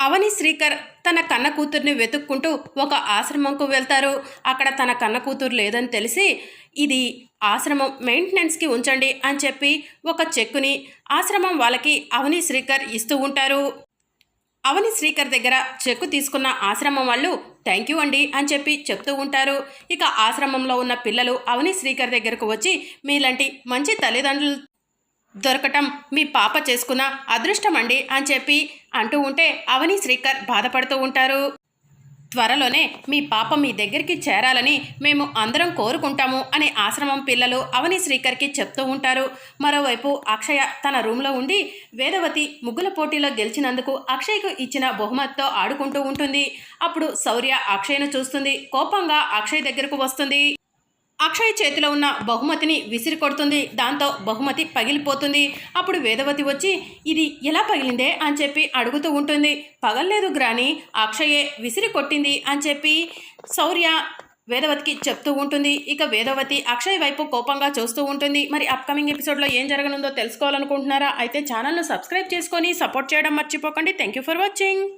అవని శ్రీకర్ తన కన్న కూతుర్ని వెతుక్కుంటూ ఒక ఆశ్రమంకు వెళ్తారు. అక్కడ తన కన్న కూతురు లేదని తెలిసి ఇది ఆశ్రమం మెయింటెనెన్స్కి ఉంచండి అని చెప్పి ఒక చెక్కుని ఆశ్రమం వాళ్ళకి అవని శ్రీకర్ ఇస్తూ ఉంటారు. అవని శ్రీకర్ దగ్గర చెక్కు తీసుకున్న ఆశ్రమం వాళ్ళు థ్యాంక్ యూ అండి అని చెప్పి చెప్తూ ఉంటారు. ఇక ఆశ్రమంలో ఉన్న పిల్లలు అవని శ్రీకర్ దగ్గరకు వచ్చి మీలాంటి మంచి తల్లిదండ్రులు దొరకటం మీ పాప చేసుకున్న అదృష్టం అండి అని చెప్పి అంటూ ఉంటే అవని శ్రీకర్ బాధపడుతూ ఉంటారు. త్వరలోనే మీ పాప మీ దగ్గరికి చేరాలని మేము అందరం కోరుకుంటాము అని ఆశ్రమం పిల్లలు అవని శ్రీకర్కి చెప్తూ ఉంటారు. మరోవైపు అక్షయ తన రూమ్లో ఉండి వేదవతి ముగ్గుల పోటీలో గెలిచినందుకు అక్షయ్కు ఇచ్చిన బహుమతితో ఆడుకుంటూ ఉంటుంది. అప్పుడు శౌర్య అక్షయ్ను చూస్తుంది. కోపంగా అక్షయ్ దగ్గరకు వస్తుంది. అక్షయ్ చేతిలో ఉన్న బహుమతిని విసిరి కొడుతుంది. దాంతో బహుమతి పగిలిపోతుంది. అప్పుడు వేదవతి వచ్చి ఇది ఎలా పగిలిందే? అని చెప్పి అడుగుతూ ఉంటుంది. పగలలేదు గ్రాని అక్షయే విసిరి కొట్టింది అని చెప్పి శౌర్య వేదవతికి చెప్తూ ఉంటుంది. ఇక వేదవతి అక్షయ్ వైపు కోపంగా చూస్తూ ఉంటుంది. మరి అప్కమింగ్ ఎపిసోడ్లో ఏం జరగనుందో తెలుసుకోవాలనుకుంటున్నారా? అయితే ఛానల్ను సబ్స్క్రైబ్ చేసుకొని సపోర్ట్ చేయడం మర్చిపోకండి. Thank you for watching